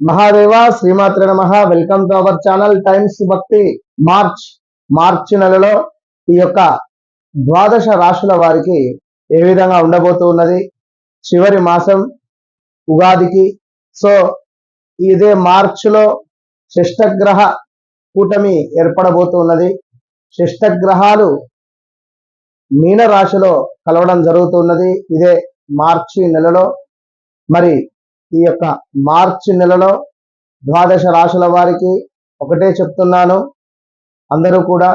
మహాదేవ శ్రీమాత్ర నమ. Welcome to our channel Times Bhakti March మార్చి నెలలో ఈ యొక్క ద్వాదశ రాశుల వారికి ఏ విధంగా ఉండబోతూ ఉన్నది? చివరి మాసం ఉగాదికి. సో ఇదే మార్చిలో శిష్టగ్రహ కూటమి ఏర్పడబోతూ ఉన్నది. శిష్టగ్రహాలు మీన రాశిలో కలవడం జరుగుతున్నది ఇదే మార్చి నెలలో. మరి ఈ యొక్క మార్చి నెలలో ద్వాదశ రాశుల వారికి ఒకటే చెప్తున్నాను. అందరూ కూడా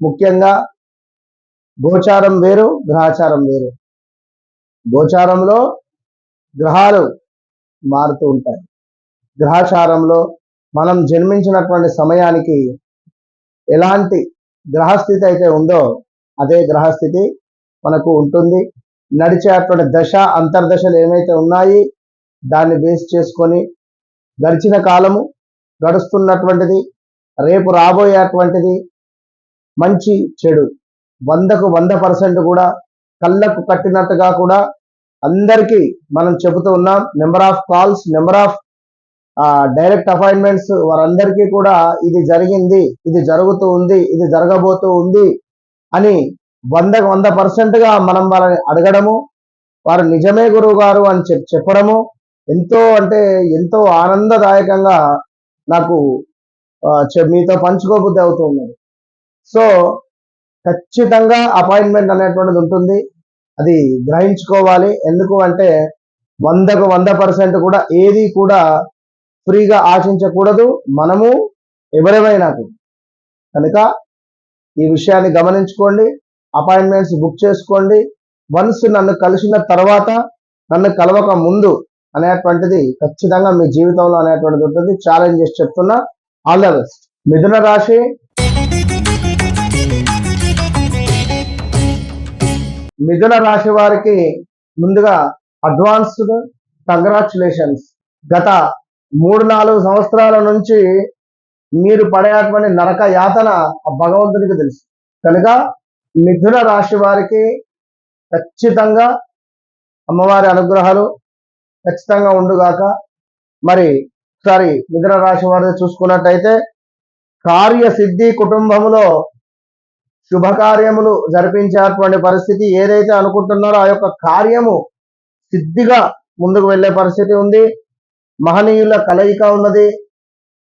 ముఖ్యంగా గోచారం వేరు గ్రహాచారం వేరు. గోచారంలో గ్రహాలు మారుతూ ఉంటాయి. గ్రహాచారంలో మనం జన్మించినటువంటి సమయానికి ఎలాంటి గ్రహస్థితి అయితే ఉందో అదే గ్రహస్థితి మనకు ఉంటుంది. నడిచేటువంటి దశ అంతర్దశలు ఏమైతే ఉన్నాయి దాన్ని బేస్ చేసుకొని గడిచిన కాలము గడుస్తున్నటువంటిది రేపు రాబోయేటువంటిది మంచి చెడు. వందకు వంద పర్సెంట్ కూడా కళ్ళకు కట్టినట్టుగా కూడా అందరికీ మనం చెబుతూ ఉన్నాం. Number of calls number of direct appointments వారందరికీ కూడా ఇది జరిగింది ఇది జరుగుతూ ఉంది ఇది జరగబోతూ ఉంది అని వందకు వంద పర్సెంట్గా మనం వాళ్ళని అడగడము వారు నిజమే గురువు గారు అని చెప్ చెప్పడము ఎంతో అంటే ఎంతో ఆనందదాయకంగా నాకు చె- మీతో పంచుకోబుద్ధి అవుతూ ఉన్నది. సో ఖచ్చితంగా అపాయింట్మెంట్ అనేటువంటిది ఉంటుంది. అది గ్రహించుకోవాలి. ఎందుకు అంటే వందకు వంద పర్సెంట్ కూడా ఏది కూడా ఫ్రీగా ఆశించకూడదు. మనము ఎవరెవరైనా కనుక ఈ విషయాన్ని గమనించుకోండి. అపాయింట్మెంట్స్ బుక్ చేసుకోండి. వన్స్ నన్ను కలిసిన తర్వాత నన్ను కలవక ముందు అనేటువంటిది ఖచ్చితంగా మీ జీవితంలో అనేటువంటిది ఉంటుంది. ఛాలెంజ్ చేసి చెప్తున్నా ఆల్ ద బెస్ట్ మిథున రాశి. మిథున రాశి వారికి ముందుగా అడ్వాన్స్డ్ కంగ్రాచులేషన్స్ గత మూడు నాలుగు సంవత్సరాల నుంచి మీరు పడేటువంటి నరక యాతన ఆ భగవంతునికి తెలుసు. కనుక మిథున రాశి వారికి ఖచ్చితంగా అమ్మవారి అనుగ్రహాలు ఖచ్చితంగా ఉండుగాక మరి ఒకసారి మిథున రాశి వారిని చూసుకున్నట్టయితే కార్యసిద్ధి కుటుంబములో శుభకార్యములు జరిపించేటువంటి పరిస్థితి ఏదైతే అనుకుంటున్నారో ఆ యొక్క కార్యము సిద్ధిగా ముందుకు వెళ్ళే పరిస్థితి ఉంది. మహనీయుల కలయిక ఉన్నది.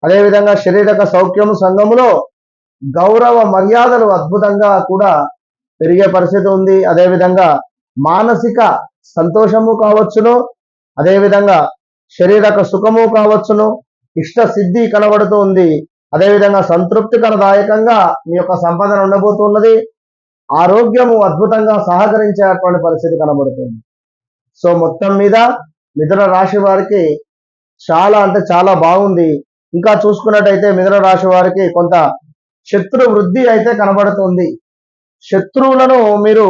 అదేవిధంగా శారీరక సౌఖ్యము సంఘములో గౌరవ మర్యాదలు అద్భుతంగా కూడా పెరిగే పరిస్థితి ఉంది. అదేవిధంగా మానసిక సంతోషము కావచ్చును. అదేవిధంగా శరీరక సుఖము కావచ్చును ఇష్ట సిద్ధి కనబడుతూ ఉంది అదేవిధంగా సంతృప్తికరదాయకంగా మీ యొక్క సంపదన ఉండబోతున్నది. ఆరోగ్యము అద్భుతంగా సహకరించేటువంటి పరిస్థితి కనబడుతుంది. సో మొత్తం మీద మిథున రాశి వారికి చాలా అంటే చాలా బాగుంది. ఇంకా చూసుకున్నట్టయితే మిథున రాశి వారికి కొంత శత్రు వృద్ధి అయితే కనబడుతుంది. శత్రువులను మీరు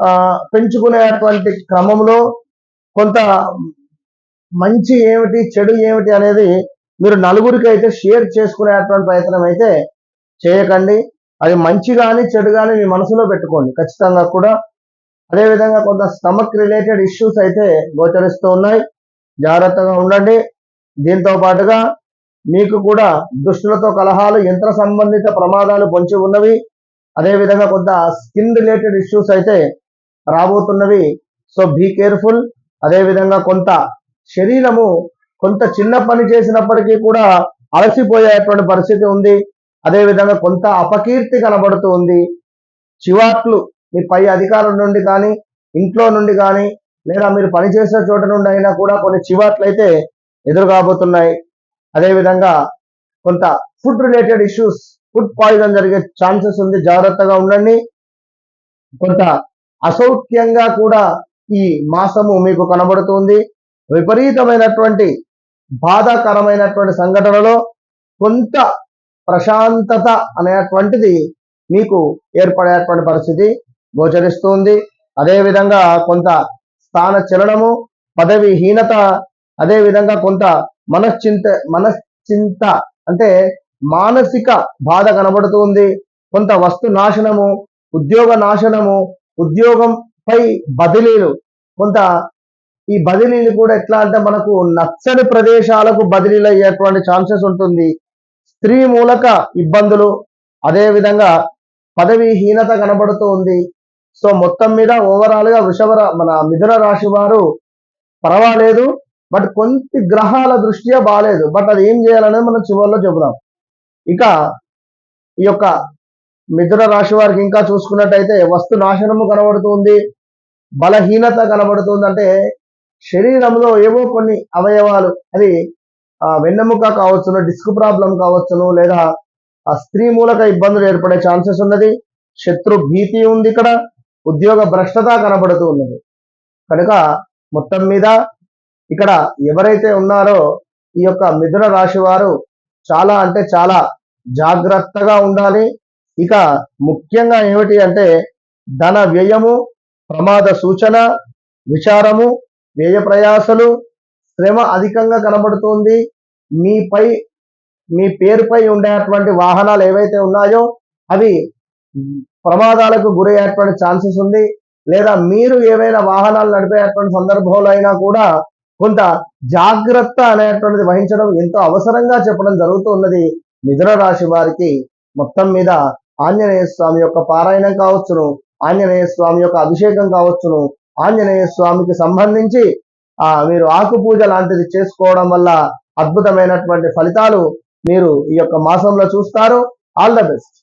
ఆ పెంచుకునేటువంటి క్రమంలో కొంత మంచి ఏమిటి చెడు ఏమిటి అనేది మీరు నలుగురికి అయితే షేర్ చేసుకునేటువంటి ప్రయత్నం అయితే చేయకండి. అది మంచి కానీ చెడు కానీ మీ మనసులో పెట్టుకోండి. ఖచ్చితంగా కూడా. అదేవిధంగా కొంత స్టమక్ రిలేటెడ్ ఇష్యూస్ అయితే గోచరిస్తూ ఉన్నాయి. జాగ్రత్తగా ఉండండి. దీంతో పాటుగా మీకు కూడా దుష్టులతో కలహాలు యంత్ర సంబంధిత ప్రమాదాలు పొంచి ఉన్నవి. అదేవిధంగా కొంత స్కిన్ రిలేటెడ్ ఇష్యూస్ అయితే రాబోతున్నవి. So be careful. అదేవిధంగా కొంత శరీరము కొంత చిన్న పని చేసినప్పటికీ కూడా అలసిపోయేటువంటి పరిస్థితి ఉంది. అదేవిధంగా కొంత అపకీర్తి కనబడుతూ ఉంది. చివాట్లు మీ పై అధికారుల నుండి కానీ ఇంట్లో నుండి కానీ లేదా మీరు పనిచేసే చోట నుండి అయినా కూడా కొన్ని చివాట్లు అయితే ఎదురు కాబోతున్నాయి అదేవిధంగా కొంత food related issues food poison జరిగే ఛాన్సెస్ ఉంది. జాగ్రత్తగా ఉండండి. కొంత అసౌఖ్యంగా కూడా ఈ మాసము మీకు కనబడుతుంది. విపరీతమైనటువంటి బాధాకరమైనటువంటి సంఘటనలో కొంత ప్రశాంతత అనేటువంటిది మీకు ఏర్పడేటువంటి పరిస్థితి గోచరిస్తుంది. అదేవిధంగా కొంత స్థాన చలనము పదవిహీనత అదేవిధంగా కొంత మనశ్చింత మనశ్చింత అంటే మానసిక బాధ కనబడుతుంది. కొంత వస్తు నాశనము ఉద్యోగ నాశనము ఉద్యోగం పై బదిలీలు. కొంత ఈ బదిలీలు కూడా ఎట్లా అంటే మనకు నచ్చని ప్రదేశాలకు బదిలీలు అయ్యేటువంటి ఛాన్సెస్ ఉంటుంది. స్త్రీ మూలక ఇబ్బందులు అదేవిధంగా పదవీహీనత కనబడుతూ ఉంది సో మొత్తం మీద ఓవరాల్గా వృషభ మన మిథున రాశి వారు పర్వాలేదు బట్ కొంత గ్రహాల దృష్ట్యా బాగాలేదు బట్ అది ఏం చేయాలనేది మనం చివరిలో చెబుదాం. ఇక ఈ యొక్క మిథున రాశి వారికి ఇంకా చూసుకున్నట్టయితే వస్తు నాశనము కనబడుతుంది. బలహీనత కనబడుతుందంటే శరీరంలో ఏవో కొన్ని అవయవాలు అది ఆ, వెన్నెముక కావచ్చును డిస్క్ ప్రాబ్లం కావచ్చును లేదా ఆ స్త్రీ మూలక ఇబ్బందులు ఏర్పడే ఛాన్సెస్ ఉన్నది శత్రు భీతి ఉంది ఇక్కడ ఉద్యోగ భ్రష్టత కనబడుతూ ఉన్నది. కనుక మొత్తం మీద ఇక్కడ ఎవరైతే ఉన్నారో ఈ యొక్క మిథున రాశి వారు చాలా అంటే చాలా జాగ్రత్తగా ఉండాలి. ఇక ముఖ్యంగా ఏమిటి అంటే ధన వ్యయము ప్రమాద సూచన విచారము వ్యయ ప్రయాసలు శ్రమ అధికంగా కనబడుతుంది. మీపై మీ పేరుపై ఉండేటువంటి వాహనాలు ఏవైతే ఉన్నాయో అవి ప్రమాదాలకు గురయ్యేటువంటి ఛాన్సెస్ ఉంది. లేదా మీరు ఏవైనా వాహనాలు నడిపేటువంటి సందర్భంలో అయినా కూడా కొంత జాగ్రత్త అనేటువంటిది వహించడం ఎంతో అవసరంగా చెప్పడం జరుగుతూ ఉన్నది. మిథున రాశి వారికి మొత్తం మీద ఆంజనేయ స్వామి యొక్క పారాయణం కావచ్చును. ఆంజనేయ స్వామి యొక్క అభిషేకం కావచ్చును. ఆంజనేయ స్వామికి సంబంధించి ఆ మీరు ఆకు పూజ లాంటిది చేసుకోవడం వల్ల అద్భుతమైనటువంటి ఫలితాలు మీరు ఈ యొక్క మాసంలో చూస్తారు. All the best